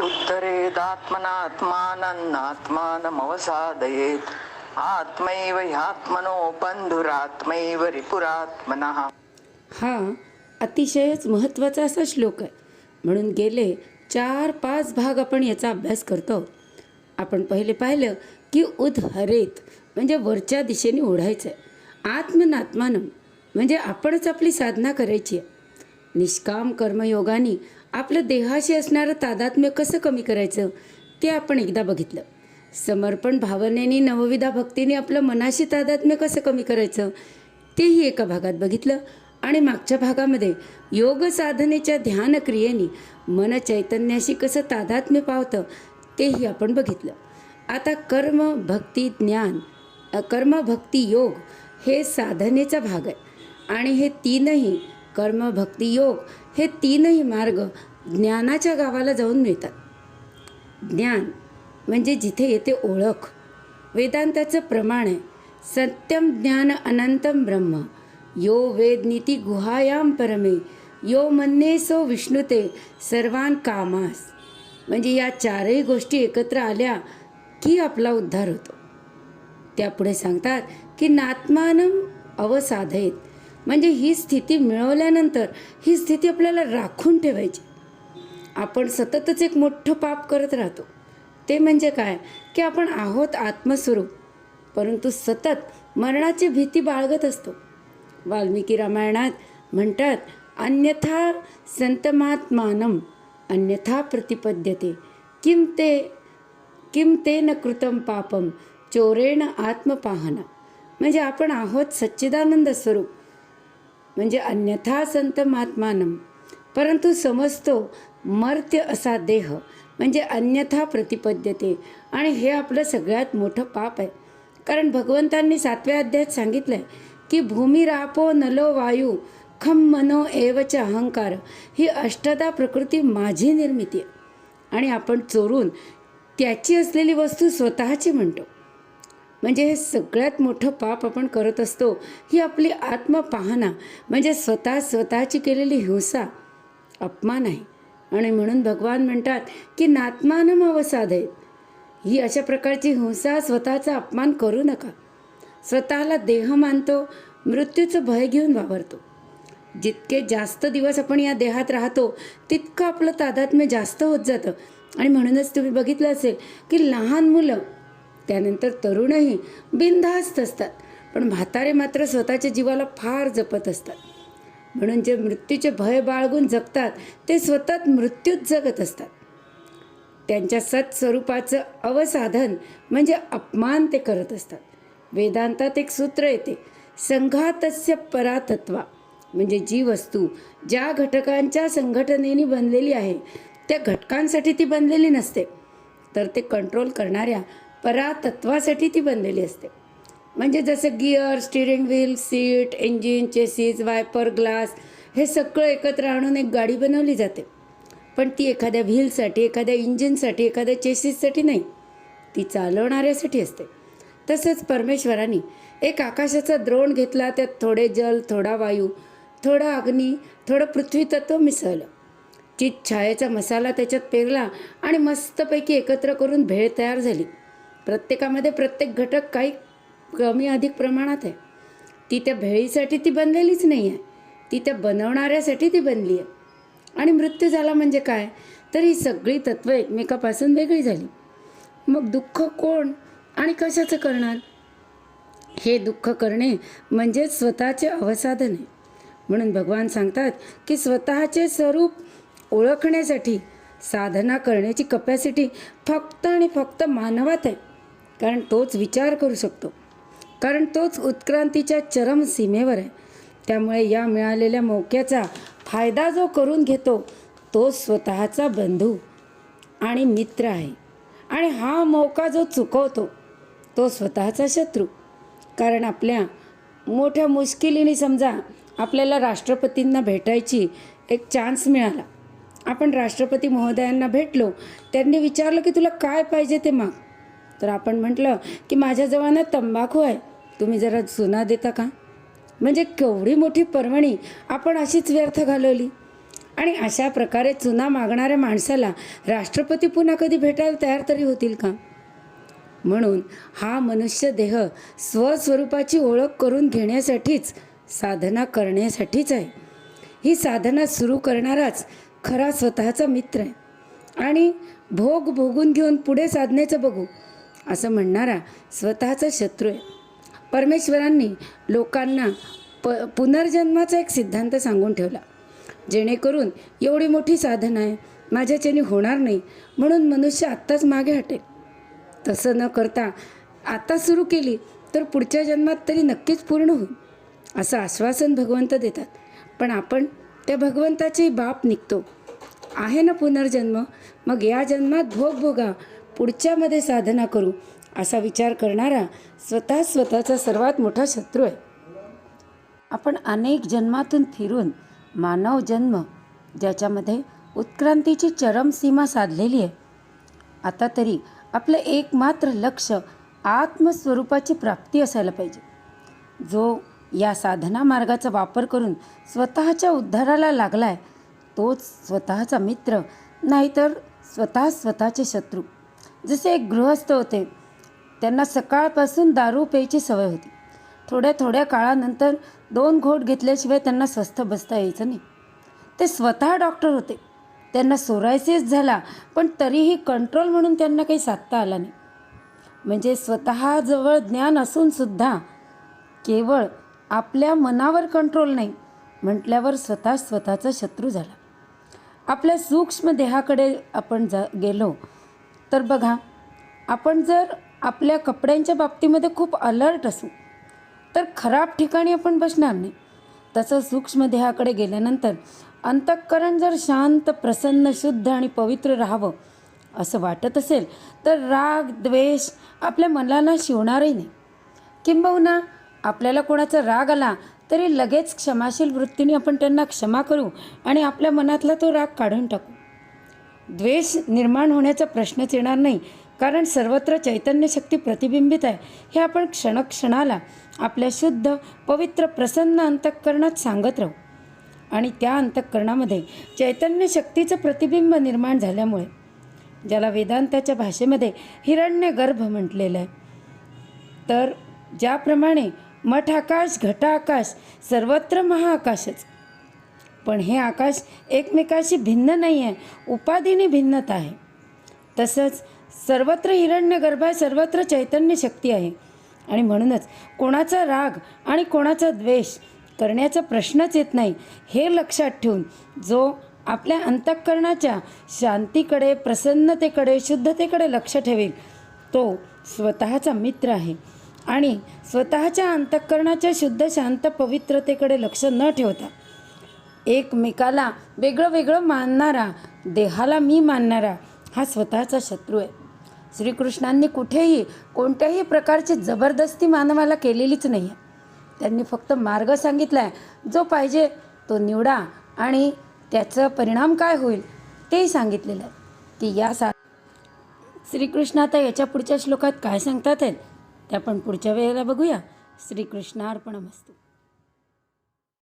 उद्धरेदात्मनात्मानन्नात्मानमवसादयेत् आत्मैव ह्यात्मनो बंधुरात्मैव रिपुरात्मनः। हा अतिशयच महत्त्वाचा असा श्लोक आहे. म्हणून गेले चार पाच भाग आपण याचा अभ्यास करतो. आपण पहिले पाहिलं की उद्धरेत म्हणजे वरच्या दिशेने ओढायचं आहे आत्मनात्मानं म्हणजे आपणच आपली साधना करायची आहे. निष्काम कर्मयोगाने आपलं देहाशी असणारं तादात्म्य कसं कमी करायचं ते आपण एकदा बघितलं. समर्पण भावनेने नवविधा भक्तीने आपलं मनाशी तादात्म्य कसं कमी करायचं तेही एका भागात बघितलं आणि मागच्या भागामध्ये योग साधनेच्या ध्यानक्रियेने मन चैतन्याशी कसं तादात्म्य पावतं तेही आपण बघितलं. आता कर्म भक्ती ज्ञान कर्म भक्ती योग हे साधनेचा भाग आहे. आणि हे तीनही कर्म भक्ती योग हे तीनही मार्ग ज्ञानाच्या गावाला जाऊन मिळतात. ज्ञान म्हणजे जिथे येते ओळख. वेदांताचं प्रमाण आहे. सत्यम ज्ञान अनंतम ब्रह्म. यो वेदनीती गुहायाम परमे. यो मन्ने सो विष्णुते. सर्वान कामास. म्हणजे या चारही गोष्टी एकत्र आल्या की आपला उद्धार होतो. त्यापुढे सांगतात की नात्मानम अवसाधयत म्हणजे ही स्थिती मिळवल्यानंतर ही स्थिती आपल्याला राखून ठेवायची. आपण सततच एक मोठं पाप करत राहतो. ते म्हणजे काय? की आपण आहोत आत्मस्वरूप परंतु सतत मरणाची भीती बाळगत असतो. वाल्मिकी रामायणात म्हणतात अन्यथा संतमात्मानम अन्यथा प्रतिपद्यते. किम ते किम ते न कृतम पापम चोरेण आत्मपाहना. म्हणजे आपण आहोत सच्चिदानंद स्वरूप म्हणजे अन्यथा संत महात्मानम परंतु समजतो मर्त्य असा देह म्हणजे अन्यथा प्रतिपद्यते. आणि हे आपलं सगळ्यात मोठं पाप आहे. कारण भगवंतांनी सातव्या अध्यायात सांगितलं आहे की भूमी रापो नलो वायू खम मनो एवच अहंकार. ही अष्टदा प्रकृती माझी निर्मिती आहे. आणि आपण चोरून त्याची असलेली वस्तू स्वतःची म्हणतो. म्हणजे हे सगळ्यात मोठं पाप आपण करत असतो ही आपली आत्मपाहना. म्हणजे स्वतः स्वतःची केलेली हिंसा अपमान आहे. आणि म्हणून भगवान म्हणतात की नात्मानम अवसादयत ही अशा प्रकारची हिंसा स्वतःचा अपमान करू नका. स्वतःला देह मानतो मृत्यूचं भय घेऊन वावरतो. जितके जास्त दिवस आपण या देहात राहतो तितकं आपलं तादात्म्य जास्त होत जातं. आणि म्हणूनच तुम्ही बघितलं असेल की लहान मुलं त्यानंतर तरुणही बिनधास्त असतात. पण म्हातारे मात्र स्वतःच्या जीवाला फार जपत असतात. म्हणून जे मृत्यूचे भय बाळगून जगतात ते स्वतः मृत्यूच जगत असतात. त्यांच्या सत्स्वरूपाचं अवसाधन म्हणजे अपमान ते करत असतात. वेदांतात एक सूत्र येते संघातस्य परातत्वा. म्हणजे जी वस्तू ज्या घटकांच्या संघटनेने बनलेली आहे त्या घटकांसाठी ती बनलेली नसते. तर ते कंट्रोल करणाऱ्या परातत्वासाठी ती बनलेली असते. म्हणजे जसं gear steering wheel seat engine chassis wiper glass हे सगळं एकत्र आणून एक गाडी बनवली जाते. पण ती एखाद्या व्हीलसाठी एखाद्या इंजिनसाठी एखाद्या चेसिससाठी नाही. ती चालवणाऱ्यासाठी असते. तसंच परमेश्वराने एक आकाशाचा द्रोण घेतला त्यात थोडे जल थोडा वायू थोडा अग्नी थोडं पृथ्वीतत्व मिसळलं. चित छायेचा मसाला त्याच्यात पेरला आणि मस्तपैकी एकत्र करून भेळ तयार झाली. प्रत्येकामध्ये प्रत्येक घटक काही कमी अधिक प्रमाणात आहे. ती त्या भेळीसाठी ती बनलेलीच नाही आहे ती त्या बनवणाऱ्यासाठी ती बनली आहे आणि मृत्यू झाला म्हणजे काय? तर ही सगळी तत्त्वं एकमेकापासून वेगळी झाली. मग दुःख कोण आणि कशाचं करणार? हे दुःख करणे म्हणजे स्वतःचे अवसाधन आहे. म्हणून भगवान सांगतात की स्वतःचे स्वरूप ओळखण्यासाठी साधना करण्याची कपॅसिटी फक्त आणि फक्त मानवात आहे. कारण तोच विचार करू शकतो. कारण तोच उत्क्रांतीच्या चरम सीमेवर आहे. त्यामुळे या मिळालेल्या मौक्याचा फायदा जो करून घेतो तो स्वतःचा बंधू आणि मित्र आहे. आणि हा मौका जो चुकवतो तो स्वतःचा शत्रू. कारण आपल्या मोठ्या मुश्किलीने समजा आपल्याला राष्ट्रपतींना भेटायची एक चान्स मिळाला. आपण राष्ट्रपती महोदयांना भेटलो त्यांनी विचारलं की तुला काय पाहिजे ते माग? तर आपण म्हटलं की माझ्याजवळ ना तंबाखू आहे. तुम्ही जरा चुना देता का? म्हणजे केवढी मोठी पर्वणी आपण अशीच व्यर्थ घालवली. आणि अशा प्रकारे चुना मागणाऱ्या माणसाला राष्ट्रपती पुन्हा कधी भेटायला तयार तरी होतील का? म्हणून हा मनुष्य देह स्वस्वरूपाची ओळख करून घेण्यासाठीच साधना करण्यासाठीच आहे. ही साधना सुरू करणाराच खरा स्वतःचा मित्र आहे. आणि भोग भोगून घेऊन पुढे साधनेचं बघू. असं म्हणणारा स्वतःचा शत्रू आहे. परमेश्वरांनी लोकांना प पुनर्जन्माचा एक सिद्धांत सांगून ठेवला. जेणेकरून एवढी मोठी साधना आहे माझ्याच्याने होणार नाही म्हणून मनुष्य आत्ताच मागे हटेल. तसं न करता आता सुरू केली तर पुढच्या जन्मात तरी नक्कीच पूर्ण होईल असं आश्वासन भगवंत देतात. पण आपण त्या भगवंताची बाप निघतो. आहे ना पुनर्जन्म? मग या जन्मात भोग भोगा पुढच्यामध्ये साधना करू असा विचार करणारा स्वतः स्वतःचा सर्वात मोठा शत्रू आहे. आपण अनेक जन्मातून फिरून मानव जन्म ज्याच्यामध्ये उत्क्रांतीची चरमसीमा साधलेली आहे. आता तरी आपलं एकमात्र लक्ष आत्मस्वरूपाची प्राप्ती असायला पाहिजे. जो या साधना मार्गाचा वापर करून स्वतःच्या उद्धाराला लागला आहे तोच स्वतःचा मित्र नाहीतर स्वतः स्वतःचे शत्रू. जसे एक गृहस्थ होते त्यांना सकाळपासून दारू प्यायची सवय होती. थोड्या थोड्या काळानंतर दोन घोट घेतल्याशिवाय त्यांना स्वस्थ बसता यायचं नाही. ते स्वतः डॉक्टर होते. त्यांना सोरायसिस झाला पण तरीही कंट्रोल म्हणून त्यांना काही साधता आला नाही. म्हणजे स्वतःजवळ ज्ञान असूनसुद्धा केवळ आपल्या मनावर कंट्रोल नाही म्हटल्यावर स्वतः स्वतःचा शत्रू झाला. आपल्या सूक्ष्म देहाकडे आपण जा गेलो तर बघा आपण जर आपल्या कपड्यांच्या बाबतीमध्ये खूप अलर्ट असू तर खराब ठिकाणी आपण बसणार नाही. तसं सूक्ष्म देहाकडे गेल्यानंतर अंतःकरण जर शांत प्रसन्न शुद्ध आणि पवित्र राहावं असं वाटत असेल तर राग द्वेष आपल्या मनाला शिवणारही नाही. किंबहुना आपल्याला कोणाचा राग आला तरी लगेच क्षमाशील वृत्तीने आपण त्यांना क्षमा करू आणि आपल्या मनातला तो राग काढून टाकू. द्वेष निर्माण होण्याचा प्रश्नच येणार नाही. कारण सर्वत्र चैतन्य शक्ती प्रतिबिंबित आहे. हे आपण क्षणक्षणाला आपल्या शुद्ध पवित्र प्रसन्न अंतःकरणात सांगत राहू. आणि त्या अंतःकरणामध्ये चैतन्य शक्तीचं प्रतिबिंब निर्माण झाल्यामुळे ज्याला वेदांताच्या भाषेमध्ये हिरण्य गर्भ म्हटलेलं आहे तर ज्याप्रमाणे मठ आकाश घट आकाश सर्वत्र महाआकाशच पण हे आकाश एकमेकाशी भिन्न नाही आहे उपाधीने भिन्नता आहे. तसंच सर्वत्र हिरण्य गर्भ आहे सर्वत्र चैतन्य शक्ती आहे. आणि म्हणूनच कोणाचा राग आणि कोणाचा द्वेष करण्याचा प्रश्नच येत नाही हे लक्षात ठेवून जो आपल्या अंतःकरणाच्या शांतीकडे प्रसन्नतेकडे शुद्धतेकडे लक्ष ठेवेल तो स्वतःचा मित्र आहे. आणि स्वतःच्या अंतःकरणाच्या शुद्ध शांत पवित्रतेकडे लक्ष न ठेवता एकमेकाला वेगळं वेगळं मानणारा देहाला मी मानणारा हा स्वतःचा शत्रू आहे. श्रीकृष्णांनी कुठेही कोणत्याही प्रकारची जबरदस्ती मानवाला केलेलीच नाही आहे त्यांनी फक्त मार्ग सांगितला आहे जो पाहिजे तो निवडा आणि त्याचा परिणाम काय होईल तेही सांगितलेलं आहे. की या सा श्रीकृष्ण आता याच्या पुढच्या श्लोकात काय सांगतात आहेत? ते आपण पुढच्या वेळेला बघूया. श्रीकृष्णार्पणमस्तू.